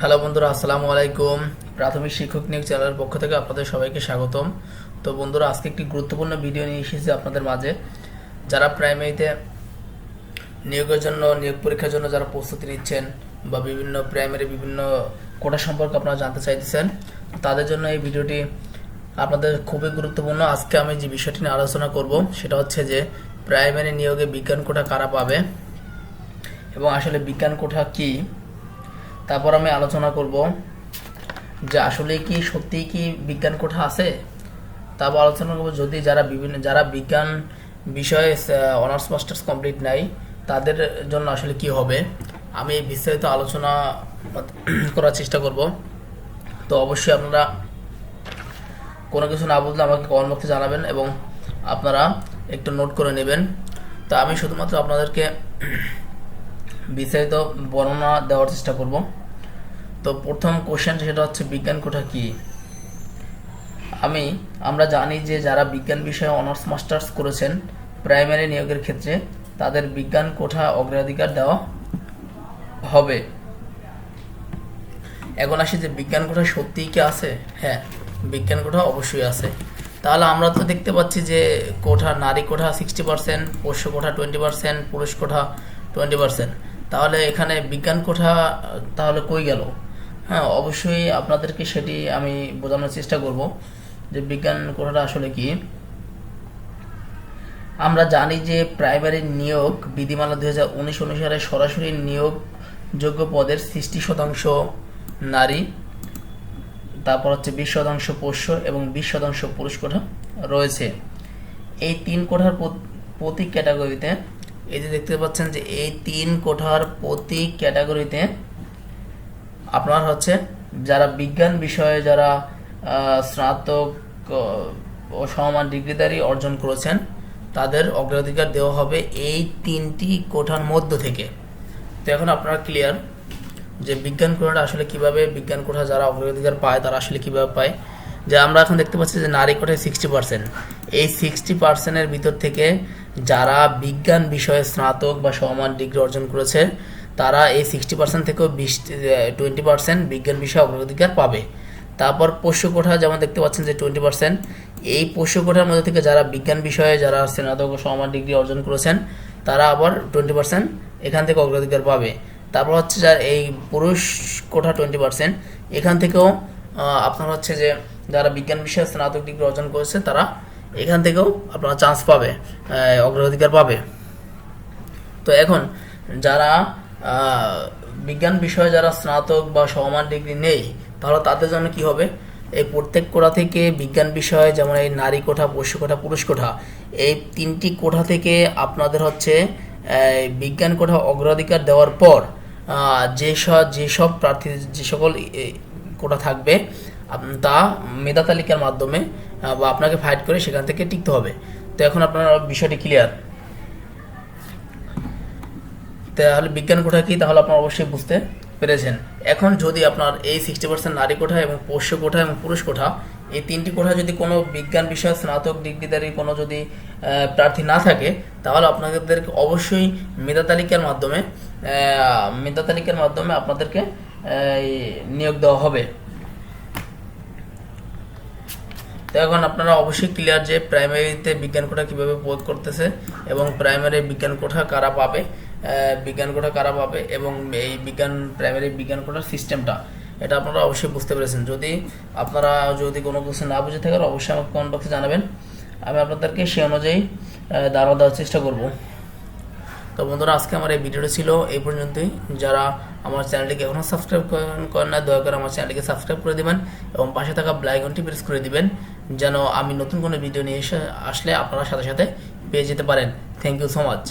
Hello বন্ধুরা, আসসালামু আলাইকুম। প্রাথমিক শিক্ষক নিয়োগ চ্যানেলের পক্ষ থেকে আপনাদের সবাইকে স্বাগতম। তো বন্ধুরা, আজকে একটি গুরুত্বপূর্ণ ভিডিও নিয়ে এসেছি আপনাদের মাঝে। যারা প্রাইমারিতে নিয়োগের জন্য, নিয়োগ পরীক্ষার জন্য যারা প্রস্তুতি নিচ্ছেন বা বিভিন্ন প্রাইমারি বিভিন্ন কোটা সম্পর্কে আপনারা জানতে চাইতেছেন, তাদের জন্য এই ভিডিওটি আপনাদের খুবই গুরুত্বপূর্ণ। আজকে আমি যে বিষয়টি নিয়ে আলোচনা করব, সেটা হচ্ছে যে প্রাইমারি নিয়োগে বিজ্ঞান কোটা কারা পাবে এবং আসলে বিজ্ঞান কোঠা কি? তারপর আমি আলোচনা করব যে আসলে কি, সত্যিই কি বিজ্ঞান কোঠা আছে? তারপর আলোচনা করব যদি যারা বিভিন্ন, যারা বিজ্ঞান বিষয়ে অনার্স মাস্টার্স কমপ্লিট নাই, তাদের জন্য আসলে কি হবে? আমি বিস্তারিত আলোচনা করার চেষ্টা করব। তো অবশ্যই আপনারা কোনো কিছু না বুঝলে আমাকে বক্সে জানাবেন এবং আপনারা একটু নোট করে নেবেন। তো আমি শুধুমাত্র আপনাদেরকে বিস্তারিত বর্ণনা দেওয়ার চেষ্টা করব। তো প্রথম কোশ্চেন সেটা হচ্ছে বিজ্ঞান কোঠা কি? আমি, আমরা জানি যে যারা বিজ্ঞান বিষয়ে অনার্স মাস্টার্স করেছেন প্রাইমারি নিয়োগের ক্ষেত্রে তাদের বিজ্ঞান কোঠা অগ্রাধিকার দেওয়া হবে। এখন আসি যে বিজ্ঞান কোঠা সত্যিই কি আছে? হ্যাঁ বিজ্ঞান কোঠা অবশ্যই আছে। তাহলে আমরা তো দেখতে পাচ্ছি যে কোঠা, নারী কোঠা সিক্সটি পার্সেন্ট পোষ্য কোঠা টোয়েন্টি পার্সেন্ট পুরুষ কোঠা টোয়েন্টি পার্সেন্ট তাহলে এখানে বিজ্ঞান কোঠা, তাহলে কই গেল? হ্যাঁ অবশ্যই আপনাদেরকে সেটি আমি বোঝানোর চেষ্টা করব যে বিজ্ঞান কোঠাটা আসলে কি। আমরা জানি যে প্রাইমারি নিয়োগ বিধিমালা দুই হাজার উনিশ অনুসারে সরাসরি নিয়োগযোগ্য পদের সৃষ্টি শতাংশ নারী, তারপর হচ্ছে বিশ শতাংশ পোষ্য এবং বিশ শতাংশ পুরুষ কোঠা রয়েছে। এই তিন কোঠার প্রতি ক্যাটাগরিতে এই যে দেখতে পাচ্ছেন যে এই তিন কোঠার প্রতি ক্যাটাগরিতে আপনার হচ্ছে যারা বিজ্ঞান বিষয়ে যারা স্নাতক ও সমমান ডিগ্রিধারী অর্জন করেছেন, তাদের অগ্রাধিকার দেওয়া হবে এই তিনটি কোঠার মধ্য থেকে। তো এখন আপনারা ক্লিয়ার যে বিজ্ঞান কোঠাটা আসলে কীভাবে, বিজ্ঞান কোঠা যারা অগ্রাধিকার পায়, তারা আসলে কীভাবে পায়? যে আমরা এখন দেখতে পাচ্ছি যে নারী কোঠায় সিক্সটি পার্সেন্ট এই সিক্সটি পার্সেন্টের ভিতর থেকে যারা বিজ্ঞান বিষয়ে স্নাতক বা সমান ডিগ্রি অর্জন করেছে, তারা এই সিক্সটি পার্সেন্ট থেকেও বিশ টোয়েন্টি পার্সেন্ট বিজ্ঞান বিষয়ে অগ্রাধিকার পাবে। তারপর পোষ্য কোঠা যেমন দেখতে পাচ্ছেন যে টোয়েন্টি পার্সেন্ট এই পোষ্য কোঠার মধ্যে থেকে যারা বিজ্ঞান বিষয়ে যারা স্নাতক ও সমান ডিগ্রি অর্জন করেছেন, তারা আবার টোয়েন্টি পার্সেন্ট এখান থেকে অগ্রাধিকার পাবে। তারপর হচ্ছে যার এই পুরুষ কোঠা টোয়েন্টি পার্সেন্ট এখান থেকেও আপনার হচ্ছে যে যারা বিজ্ঞান বিষয়ে স্নাতক ডিগ্রি অর্জন করেছে, তারা এখান থেকেও আপনারা চান্স পাবে অগ্রাধিকার পাবে। তো এখন যারা বিজ্ঞান বিষয়ে যারা স্নাতক বা সমান ডিগ্রি নেই, তাহলে তাদের জন্য কি হবে? এই প্রত্যেক কোঠা থেকে বিজ্ঞান বিষয়ে, যেমন এই নারী কোঠা পশু কোঠা, পুরুষ কোঠা, এই তিনটি কোঠা থেকে আপনাদের হচ্ছে বিজ্ঞান কোঠা অগ্রাধিকার দেওয়ার পর যেসব যেসব প্রার্থী, যে সকল কোটা থাকবে তা মেধা তালিকার মাধ্যমে বা আপনাকে ফাইট করে সেখান থেকে টিকতে হবে। তো এখন আপনার বিষয়টি ক্লিয়ার তাহলে বিজ্ঞান কোঠা কি? তাহলে আপনারা অবশ্যই বুঝতে পেরেছেন। এখন যদি আপনার এই সিক্সটি পার্সেন্ট নারী কোঠা এবং পোষ্য কোঠা এবং পুরুষ কোঠা, এই তিনটি কোঠা যদি কোনো বিজ্ঞান বিষয়ে, স্নাতক ডিগ্রিধারী কোনো যদি প্রার্থী না থাকে, তাহলে আপনাদেরকে অবশ্যই মেধা তালিকার মাধ্যমে মেধা তালিকার মাধ্যমে আপনাদেরকে নিয়োগ দেওয়া হবে তো এখন আপনারা অবশ্যই ক্লিয়ার যে প্রাইমারিতে বিজ্ঞান কোঠা কীভাবে বোধ করতেছে এবং প্রাইমারি বিজ্ঞান কোঠা কারা পাবে বিজ্ঞান কোঠা কারা পাবে এবং এই বিজ্ঞান প্রাইমারি বিজ্ঞান কোঠার সিস্টেমটা এটা আপনারা অবশ্যই বুঝতে পেরেছেন। যদি আপনারা যদি কোনো কিছু না বুঝে থাকেন, অবশ্যই আমাকে কমেন্ট বক্সে জানাবেন। আমি আপনাদেরকে সে অনুযায়ী দাঁড়া দেওয়ার চেষ্টা করব। তো বন্ধুরা, আজকে আমার এই ভিডিওটা ছিল এই পর্যন্তই। যারা আমার চ্যানেলটিকে এখনও সাবস্ক্রাইব করেন না দয়া করে আমার চ্যানেলটিকে সাবস্ক্রাইব করে দিবেন এবং পাশে থাকা ব্লাইকনটি প্রেস করে দিবেন, যেন আমি নতুন কোনো ভিডিও নিয়ে এসে আসলে আপনারা সাথে সাথে পেয়ে যেতে পারেন। Thank you so much